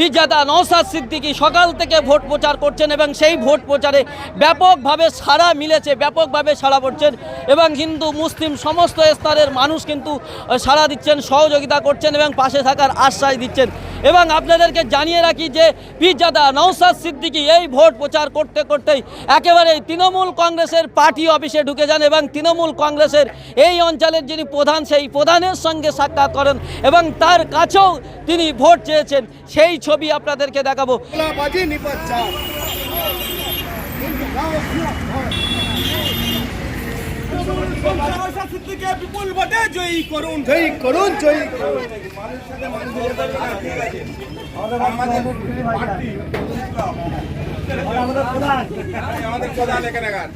পিজাদা নওসাদ সিদ্দিকী সকাল থেকে ভোট প্রচার করছেন এবং সেই ভোট প্রচারে ব্যাপকভাবে সাড়া মিলেছে, ব্যাপকভাবে সাড়া পড়ছেন এবং হিন্দু, মুসলিম সমস্ত স্তরের মানুষ কিন্তু সাড়া দিচ্ছেন, সহযোগিতা করছেন এবং পাশে থাকার আশ্বাস দিচ্ছেন। এবং আপনাদেরকে জানিয়ে রাখি যে পিজাদা নৌসাদ সিদ্দিকী এই ভোট প্রচার করতে করতেই একেবারে তৃণমূল কংগ্রেসের পার্টি অফিসে ঢুকে যান এবং তৃণমূল কংগ্রেসের এই অঞ্চলের যিনি প্রধান, সেই প্রধানের সঙ্গে সাক্ষাৎ করেন এবং তার কাছেও তিনি ভোট চেয়েছেন। সেই ছবি আপনাদেরকে দেখাবো। বিপুল ভোটে জয়ী করুন জয় করুন জয় করুন আমাদের প্রধান এখানকার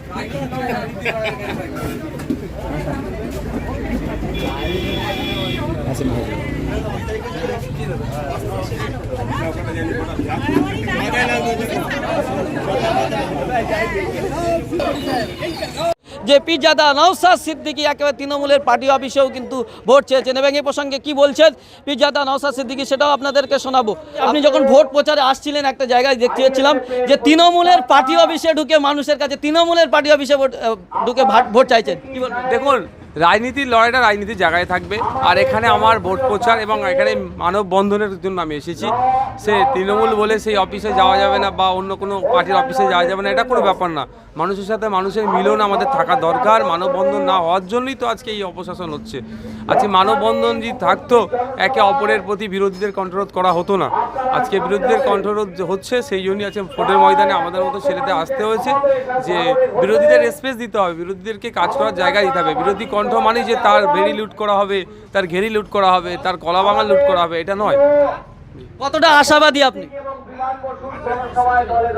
যে পিজাদা নওসাদ সিদ্দিকি একেবারে তৃণমূলের পার্টি অফিসেও কিন্তু ভোট চেয়েছেন। এবং এই প্রসঙ্গে কি বলছেন? পিজাদা নওসাদ সিদ্দিকি, সেটাও আপনাদেরকে শোনাবো। আপনি যখন ভোট প্রচারে আসছিলেন, একটা জায়গায় দেখতে পেয়েছিলাম যে তৃণমূলের পার্টি অফিসে ঢুকে মানুষের কাছে, তৃণমূলের পার্টি অফিসে ভোট ঢুকে ভাট- ভোট চাইছেন। কি বলবেন? দেখুন রাজনীতির লড়াইটা রাজনীতির জায়গায় থাকবে। আর এখানে আমার ভোট প্রচার এবং এখানে মানব বন্ধনের জন্য আমি এসেছি। সে তৃণমূল বলে সেই অফিসে যাওয়া যাবে না বা অন্য কোনো পার্টির অফিসে যাওয়া যাবে না, এটা কোনো ব্যাপার না। মানুষের সাথে মানুষের মিলন আমাদের থাকা দরকার। মানববন্ধন না হওয়ার জন্যই তো আজকে এই অপশাসন হচ্ছে। আজকে মানববন্ধন যদি থাকতো, একে অপরের প্রতি বিরোধীদের কণ্ঠরোধ করা হতো না। আজকে বিরোধীদের কণ্ঠরোধ হচ্ছে সেই জন্যই আজকে ভোটের ময়দানে আমাদের মতো ছেলেদের আসতে হয়েছে যে বিরোধীদের স্পেস দিতে হবে বিরোধীদেরকে কাজ করার জায়গা দিতে হবে। বিরোধী কণ্ঠ মানে যে তার বেড়ি লুট করা হবে তার ঘেরি লুট করা হবে তার কলা বাগান লুট করা হবে এটা নয়। কতটা আশাবাদী আপনি?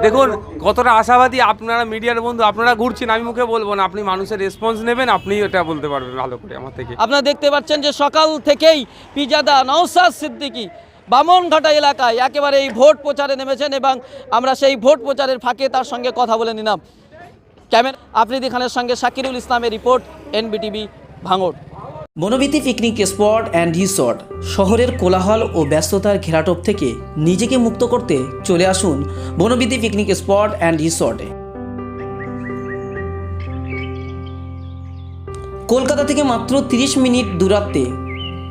দেখুন কতটা আশাবাদী আপনারা মিডিয়ার বন্ধু আপনারা ঘুরছেন আমি মুখে বলব না আপনি মানুষের রেসপন্স নেবেন আপনি এটা বলতে পারবেন ভালো করে আমার থেকে। আপনারা দেখতে পাচ্ছেন যে সকাল থেকেই পিজাদা নৌসাদ সিদ্দিকী বামনঘাটা এলাকায় একেবারে এই ভোট প্রচারে নেমেছেন এবং আমরা সেই ভোট প্রচারের ফাঁকে তার সঙ্গে কথা বলে নিলাম। ক্যামেরা আফ্রিদি খানের সঙ্গে শাকিরুল ইসলামের রিপোর্ট, এনবিটিভি, ভাঙড়। Banabithi picnic spot and resort, শহরের কোলাহল ও ব্যস্ততার ঘেরাটোপ থেকে নিজেকে মুক্ত করতে চলে আসুন বনবিতি পিকনিক স্পট অ্যান্ড রিসর্টে। কলকাতা থেকে মাত্র 30 মিনিট দূরত্বে